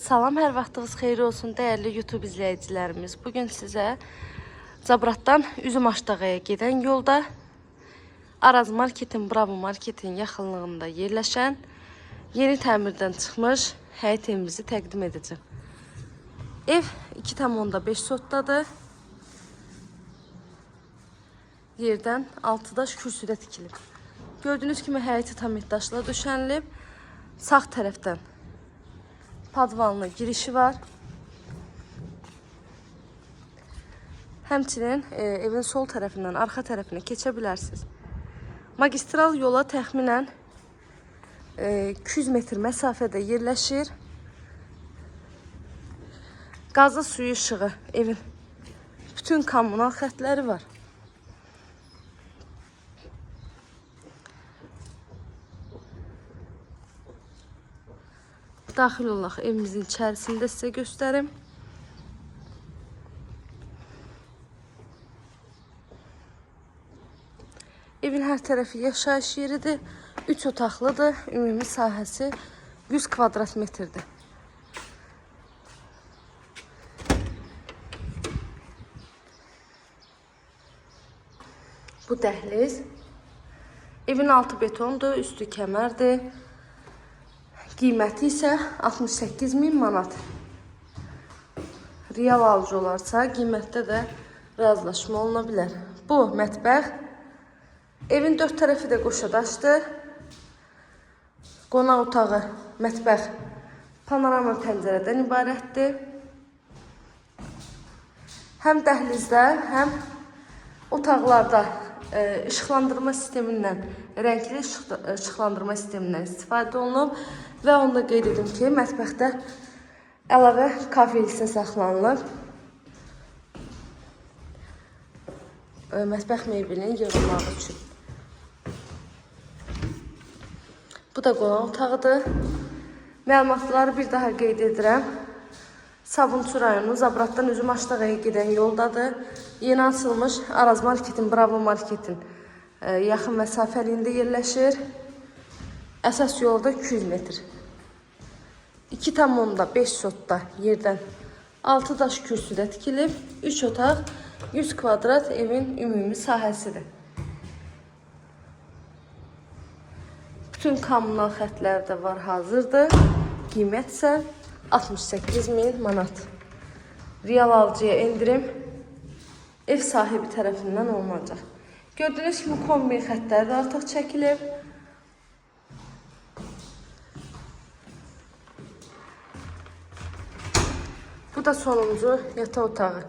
Salam, hər vaxtınız xeyir olsun dəyərli YouTube izləyicilərimiz. Bu gün sizə Zabratdan Üzüm Aşdağaya gedən yolda Araz Marketin, Bravo Marketin yaxınlığında yerləşən yeni təmirdən çıxmış həyət evimizi təqdim edəcəm. Ev 2,5 sotdadır. Yerdən 6 daş kürsüdə tikilib. Gördüyünüz kimi həyəti tam daşla döşənilib. Sağ tərəfdən padvanlı girişi var. Həmçinin e, evin sol tərəfindən arxa tərəfinə keçə. Magistral yola təxminən e, 200 metr məsafədə yerləşir. Qazlı suyu işığı evin bütün kommunal xətləri var. Daxil olaq evimizin içərisində sizə göstərim. Evin hər tərəfi yaşayış yeridir. 3 otaqlıdır. Ümumi sahəsi 100 kvadrat metrdir. Bu dəhliz. Evin altı betondur, üstü kəmərdir. Qiyməti isə 68 min manat. Real alıcı olarsa qiymətdə də razılaşma oluna bilər. Bu mətbəx. Evin dörd tərəfi də qoşadaşdır. Qonaq otağı, mətbəx panorama pəncərədən ibarətdir. Həm dəhlizdə, həm otaqlarda işıqlandırma sistemindən, rəngli işıq, işıqlandırma sistemindən istifadə olunub və onu da qeyd edim ki, mətbəxdə əlavə kafe hissə saxlanılıb. E, Mətbəx mebelinin yığılmağı üçün. Bu da qonaq otağıdır. Məlumatları bir daha qeyd edirəm. Sabunçu rayonu Zabratdan Üzüm Aşdağaya gedən yoldadır. Yeni açılmış Araz Marketin, Bravo Marketin e, yaxın məsafəliyində yerləşir. Əsas yolda 200 metr. 2,5 sotda yerdən 6 daş kürsüdə tikilib, 3 otaq, 100 kvadrat evin ümumi sahəsidir. Bütün kommunal xətlər də var, hazırdır. Qiymət isə 68 min manat. Real alıcıya endirim ev sahibi tərəfindən olunacaq. Gördüyünüz kimi kombi xətləri də artıq çəkilib. Bu da sonuncu yataq otağı.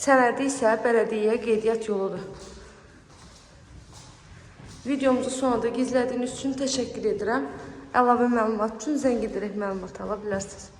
Sənədi isə bələdiyyəyə qeydiyyat yoludur. Videomuzu sonunda izlədiyiniz üçün təşəkkür edirəm. Əlavə məlumat üçün zəng edərək məlumat ala bilərsiniz.